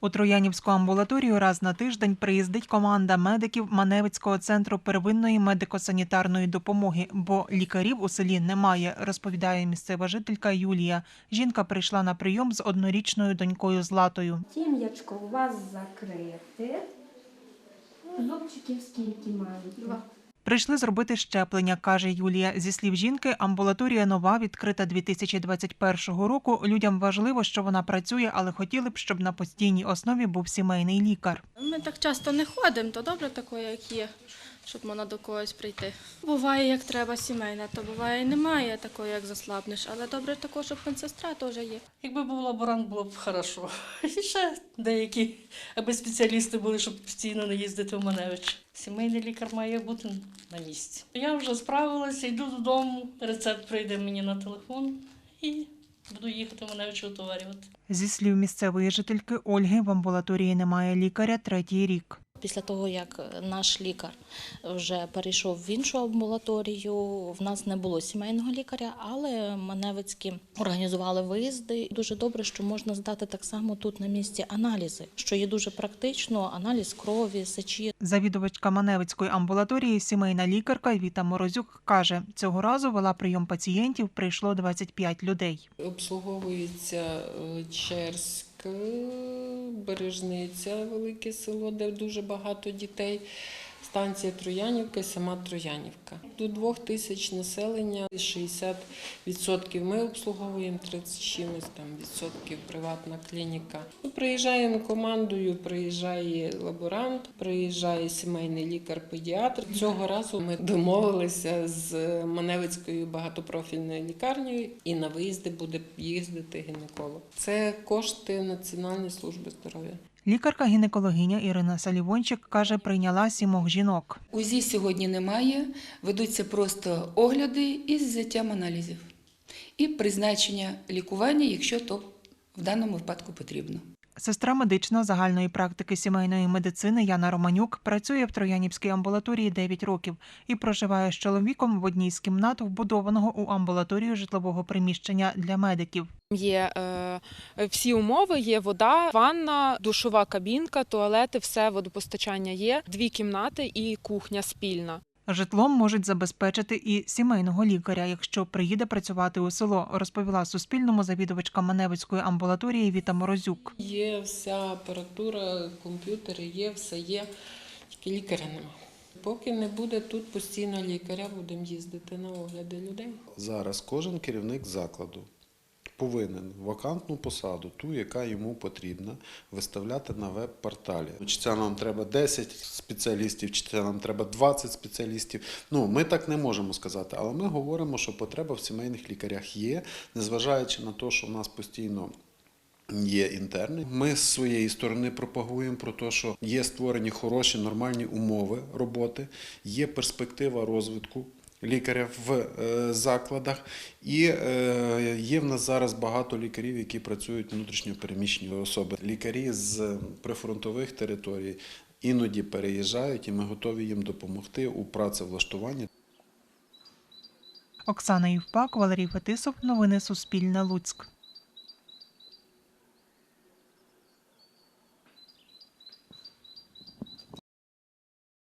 У Троянівську амбулаторію раз на тиждень приїздить команда медиків Маневицького центру первинної медико-санітарної допомоги, бо лікарів у селі немає, розповідає місцева жителька Юлія. Жінка прийшла на прийом з однорічною донькою Златою. Тім'ячко у вас закрите. Зубчиків скільки мають? Два. Прийшли зробити щеплення, каже Юлія. Зі слів жінки, амбулаторія нова, відкрита 2021 року. Людям важливо, що вона працює, але хотіли б, щоб на постійній основі був сімейний лікар. Ми так часто не ходимо, то добре таке, як є, щоб можна до когось прийти. Буває, як треба сімейне, то буває немає такої, як заслабнеш, але добре також, щоб медсестра теж є. Якби був лаборант, було б хорошо. І ще деякі, аби спеціалісти були, щоб постійно не їздити в Маневич. Сімейний лікар має бути на місці. Я вже справилася, йду додому, рецепт прийде мені на телефон і буду їхати мене Маневич отоварювати. Зі слів місцевої жительки Ольги, в амбулаторії немає лікаря третій рік. Після того, як наш лікар вже перейшов в іншу амбулаторію, в нас не було сімейного лікаря, але Маневицькі організували виїзди. Дуже добре, що можна здати так само тут на місці аналізи, що є дуже практично: аналіз крові, сечі. Завідувачка Маневицької амбулаторії, сімейна лікарка Віта Морозюк каже, цього разу вела прийом пацієнтів, прийшло 25 людей. Обслуговується е, Черськ, Бережниця, велике село, де дуже багато дітей. Станція Троянівка і сама Троянівка. До двох тисяч населення, 60% ми обслуговуємо, 30 чимось там відсотків приватна клініка. Ми приїжджаємо командою, приїжджає лаборант, приїжджає сімейний лікар-педіатр. Цього разу ми домовилися з Маневицькою багатопрофільною лікарнею, і на виїзди буде їздити гінеколог. Це кошти Національної служби здоров'я. Лікарка-гінекологиня Ірина Салівончик каже, прийняла сімох жінок. УЗІ сьогодні немає, ведуться просто огляди із взяттям аналізів і призначення лікування, якщо то в даному випадку потрібно. Сестра медична загальної практики сімейної медицини Яна Романюк працює в Троянівській амбулаторії 9 років і проживає з чоловіком в одній з кімнат вбудованого у амбулаторію житлового приміщення для медиків. Є е, всі умови, є вода, ванна, душова кабінка, туалети, все водопостачання є. Дві кімнати і кухня спільна. Житлом можуть забезпечити і сімейного лікаря, якщо приїде працювати у село, розповіла Суспільному завідувачка Маневицької амбулаторії Віта Морозюк. Є вся апаратура, комп'ютери є, все є, тільки лікаря нема. Поки не буде тут постійно лікаря, будемо їздити на огляди людей. Зараз кожен керівник закладу повинен вакантну посаду, ту, яка йому потрібна, виставляти на веб-порталі. Чи це нам треба 10 спеціалістів, чи це нам треба 20 спеціалістів. Ну, ми так не можемо сказати, але ми говоримо, що потреба в сімейних лікарях є, незважаючи на те, що в нас постійно. Є інтерни. Ми з своєї сторони пропагуємо про те, що є створені хороші нормальні умови роботи, є перспектива розвитку лікаря в е, закладах, і е, є в нас зараз багато лікарів, які працюють внутрішньо переміщені особи. Лікарі з прифронтових територій іноді переїжджають, і ми готові їм допомогти у працевлаштуванні. Оксана Євпак, Валерій Фетисов. Новини Суспільне Луцьк.